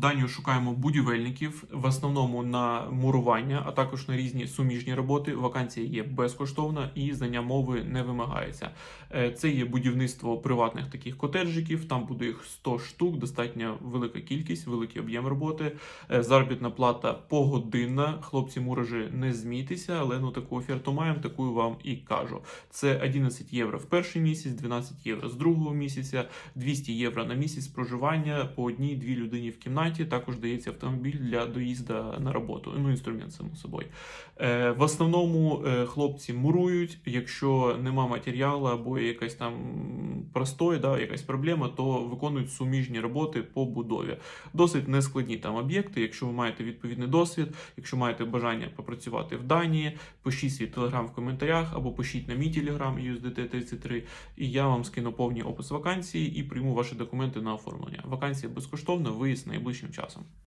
Данію шукаємо будівельників, в основному на мурування, а також на різні суміжні роботи. Вакансія є безкоштовна і знання мови не вимагається. Е, Це є будівництво приватних таких котеджиків. Там буде їх 100 штук, достатньо велика кількість, великий об'єм роботи. Е, Заробітна плата погодинна. Хлопці муражі не змійтеся, але ну таку оферту маємо, таку вам і кажу. Це 11 євро в перший місяць, 12 євро з другого місяця, 200 євро на місяць проживання по одній-дві людині в кімнаті. Також дається автомобіль для доїзду на роботу. Ну, інструмент, само собою. Е, в основному е, хлопці мурують. Якщо нема матеріалу або якась там простой, да, якась проблема, то виконують суміжні роботи по будові. Досить нескладні там об'єкти. Якщо ви маєте відповідний досвід, якщо маєте бажання попрацювати в Данії, пишіть свій телеграм в коментарях або пишіть на мій телеграм USDT33, і я вам скину повний опис вакансії і прийму ваші документи на оформлення. Вакансія безкоштовна, виїзд найближчим часом.